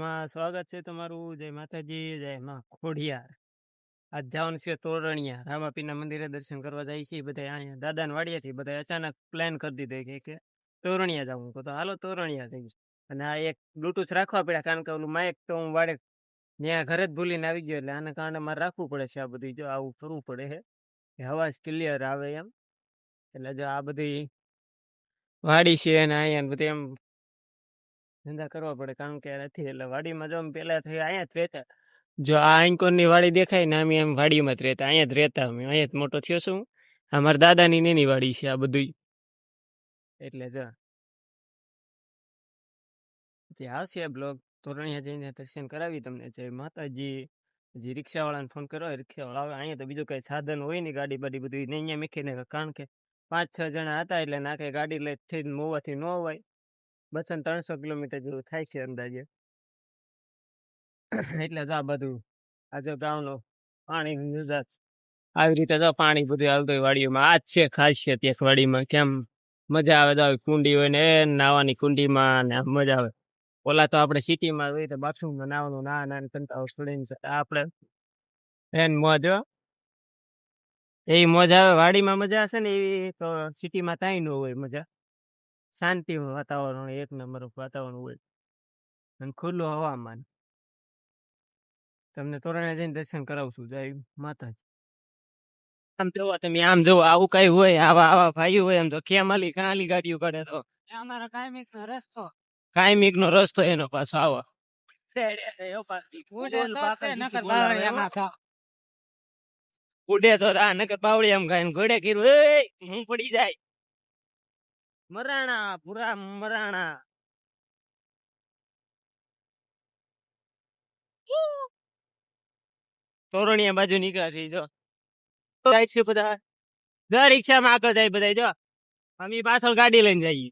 માં સ્વાગત છે તમારું. જય માતાજી, જય માં ખોડિયાર. આજ જવાનું છે તોરણિયા. રામાપીના મંદિરે દર્શન કરવા જાય છે. બધા અહીંયા દાદાને વાડિયાથી બધા અચાનક પ્લાન કરી દીધો કે તોરણિયા જવું તો હાલો તોરણિયા જઈશ અને આ એક બ્લુટૂથ રાખવા પડ્યા કારણ કે ઓલું માઇક તો હું વાડે ત્યાં ઘરે જ ભૂલીને આવી ગયો એટલે આના કારણે મારે રાખવું પડે છે આ બધું. જો આવું કરવું પડે છે કે અવાજ ક્લિયર આવે એમ. એટલે જો આ બધી વાડી છે અને અહીંયા બધી એમ ધંધા કરવા પડે, કારણ કે નથી એટલે વાડીમાં જો પેલા થઈ અહીંયા જ રહેતા. જો આ આંકોરની વાડી દેખાય ને, અમે એમ વાડીમાં જ રહેતા, અહીંયા જ રહેતા અમે. અહીંયા જ મોટો થયો છું આ મારા દાદાની નેની વાડી છે આ બધું એટલે જો જે આવશે બ્લોગ, તોરણિયા જઈને દર્શન કરાવી તમને. જય માતાજી હજી રિક્ષાવાળાને ફોન કરો રિક્ષાવાળા આવે, અહીંયા તો બીજું કઈ સાધન હોય નહીં, ગાડી બાડી બધું નહીં અહીંયા મીખીને, કારણ કે પાંચ છ જણા હતા એટલે ના કઈ ગાડી લઈ થઈને મોવાથી ન અવાય. બસો ને ત્રણસો કિલોમીટર જેવું થાય છે અંદાજે. એટલે જો આ બધું આજે ગામનું પાણી આવી રીતે જો પાણી બધું હાલતું હોય વાડીઓમાં, આ જ છે ખાસિયત એક વાડીમાં, કેમ મજા આવે તો કુંડી હોય ને, એ નાવાની કુંડીમાં ને આમ મજા આવે. ઓલા તો આપણે સિટીમાં હોય તો બાથરૂમમાં નાવાનું, ના ના કંટાળો છોડીને આપણે એન મોજ એ મોજ આવે, વાડીમાં મજા હશે ને એવી તો સિટીમાં કાંઈ ન હોય મજા. શાંતિ વાતાવરણ એક નંબર વાતાવરણ હોય અને ખુલ્લું હવામાન. તમને તોરણે જઈને દર્શન કરાવશું જય માતાજી. આમ જોવો તમે આમ જોવો આવું કઈ હોય આવા આવા ભાઈઓ હોય એમ તો કેમ આલી કાં આલી ગાડીઓ કાઢે તો? અમારો કાયમિક નો રસ્તો. કાયમિક નો રસ્તો એનો પાછો આવો. ઉડે તો આ નકર પાવડી એમ ગાય ઘોડે કીધું એ હું પડી જાય. મરાણા પૂરા મરાણા. તોરણિયા બાજુ નીકળ્યા છે, જો. જાય છે બધા. દર રિક્ષામાં આગળ જાય બધા જો. અમે પાછળ ગાડી લઈને જઈએ.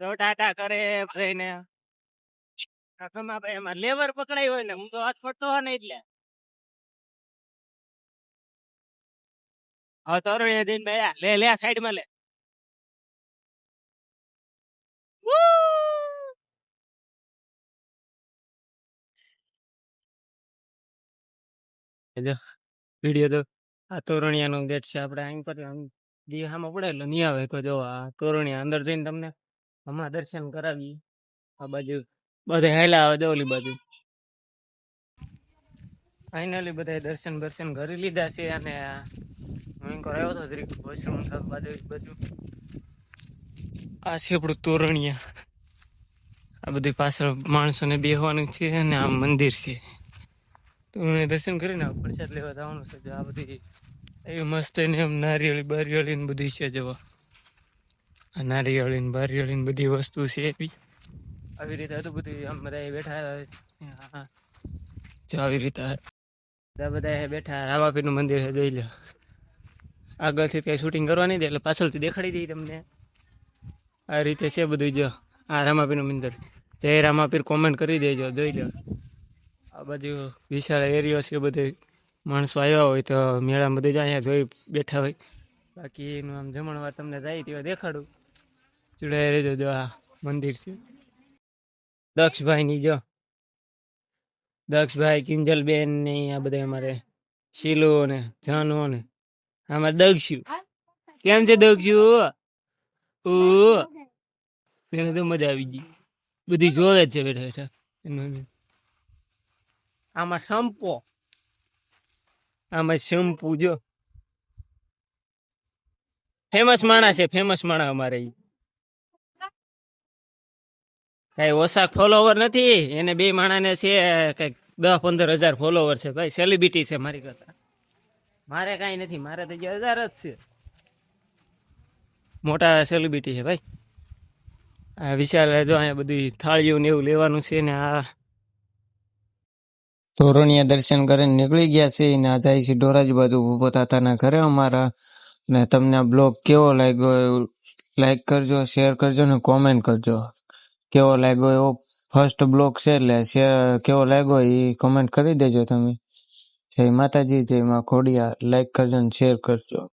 તો ટાટા કરે ભાઈ એમાં લેવર પકડાય હોય ને, હું તો હાથ પડતો હોય ને એટલે. હવે બે લે લે સાઈડમાં લે. જો વીડિયો ગેટ છે આપણે અહીં પર આમ પડેલો નહીં આવે. તો જો આ તોરણિયા અંદર જઈને તમને હમણાં દર્શન કરાવી આ બાજુ બધે હેલા આવે જો ઓલી બાજુ. ફાઇનલી બધા દર્શન દર્શન કરી લીધા છે અને હું અહીં આવ્યો હતો જરીક વોશરૂમ બાજુ બાજુ. આ છે આપણું તોરણિયા. આ બધી પાછળ માણસોને બેહવાનું છે અને આ મંદિર છે. તો એને દર્શન કરીને પ્રસાદ લેવા જવાનું છે. જો આ બધી એવી મસ્ત ને એમ નારિયેળી બારિયેળી ને બધી છે જવા આ નારિયેળી ને બારિયેળી ને બધી વસ્તુ છે એવી. આવી રીતે હતું બધું આમ બધા બેઠા. જો આવી રીતે બધા બેઠા, રામાપીરનું મંદિર જોઈ લો આગળથી કઈ શૂટિંગ કરવા નહીં દે એટલે પાછળથી દેખાડી દઈએ તમને. આ રીતે છે બધું જો. આ રામાપીરનું મંદિર. જય રામાપીર કોમેન્ટ કરી દેજો, જોઈ લો. આ બાજુ વિશાળ એરિયો છે, બધે માણસો આવ્યા હોય તો મેળા બધે જ અહીંયા જોઈ બેઠા હોય. બાકી એનું આમ જમણવાર તમને જાય તેવા દેખાડું. જોડાઈ રહેજો જો આ મંદિર છે. દક્ષભાઈની જો. દક્ષભાઈ કિંજલબેનની આ બધા અમારે શીલુ ને જાનો ને અમારે દક્ષુ કેમ છે દક્ષુ ઓ. એને તો મજા આવી ગઈ. બધી જોવે છે બેઠા બેઠા. આમાં સંપો આમાં શેમ્પુ જો. ફેમસ માણા છે ફેમસ માણા અમારે કઈ ઓછા ફોલોવર નથી? એને બે માણાને છે કંઈક દસ પંદર હજાર ફોલોવર છે. ભાઈ સેલિબ્રિટી છે મારી કરતા. મારે કઈ નથી, મારે તો હજાર જ છે. મોટા સેલિબ્રિટી છે ભાઈ. આ વિશાલ જો અહીંયા બધી થાળીઓ ને એવું લેવાનું છે ને આ ધોરણીયા દર્શન કરીને નીકળી ગયા છે ને આ જાય છે ધોરાજી બાજુ ઊભો તાતાના ઘરે અમારા. ને તમને આ બ્લોગ કેવો લાગ્યો લાઈક કરજો શેર કરજો ને કોમેન્ટ કરજો. કેવો લાગ્યો એવો ફર્સ્ટ બ્લોગ છે એટલે શેર કેવો લાગ્યો એ કોમેન્ટ કરી દેજો તમે. જય માતાજી જય મા ખોડિયાર. લાઈક કરજો ને શેર કરજો.